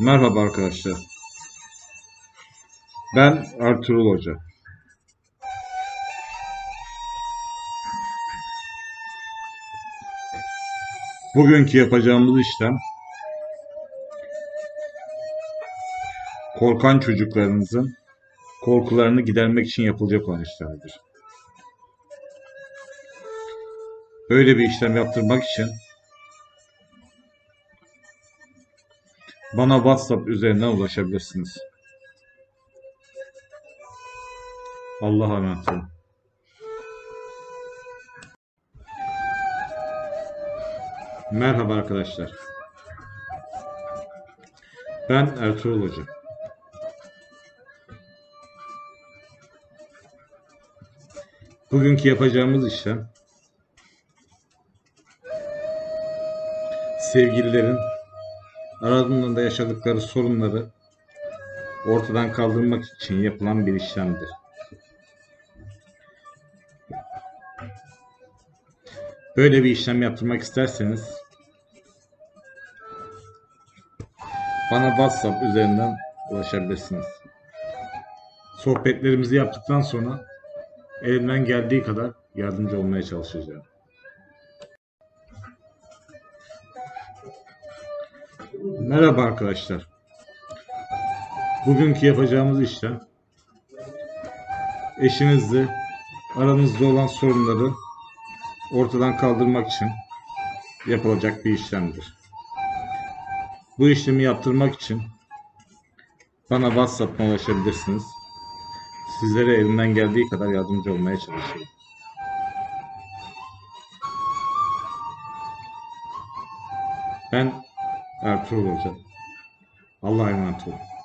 Merhaba arkadaşlar. Ben Ertuğrul Hoca. Bugünkü yapacağımız işlem korkan çocuklarınızın korkularını gidermek için yapılacak olan işlemdir. Böyle bir işlem yaptırmak için bana WhatsApp üzerinden ulaşabilirsiniz. Allah'a emanet olun. Merhaba arkadaşlar. Ben Ertuğrul Hoca. Bugünkü yapacağımız işlem sevgililerin aralarında yaşadıkları sorunları ortadan kaldırmak için yapılan bir işlemdir. Böyle bir işlem yaptırmak isterseniz bana WhatsApp üzerinden ulaşabilirsiniz. Sohbetlerimizi yaptıktan sonra elimden geldiği kadar yardımcı olmaya çalışacağım. Merhaba arkadaşlar. Bugünkü yapacağımız işlem eşinizle aranızda olan sorunları ortadan kaldırmak için yapılacak bir işlemdir. Bu işlemi yaptırmak için bana WhatsApp'tan ulaşabilirsiniz. Sizlere elimden geldiği kadar yardımcı olmaya çalışıyorum. Ben Ertuğrul Hoca. Allah'a emanet olun.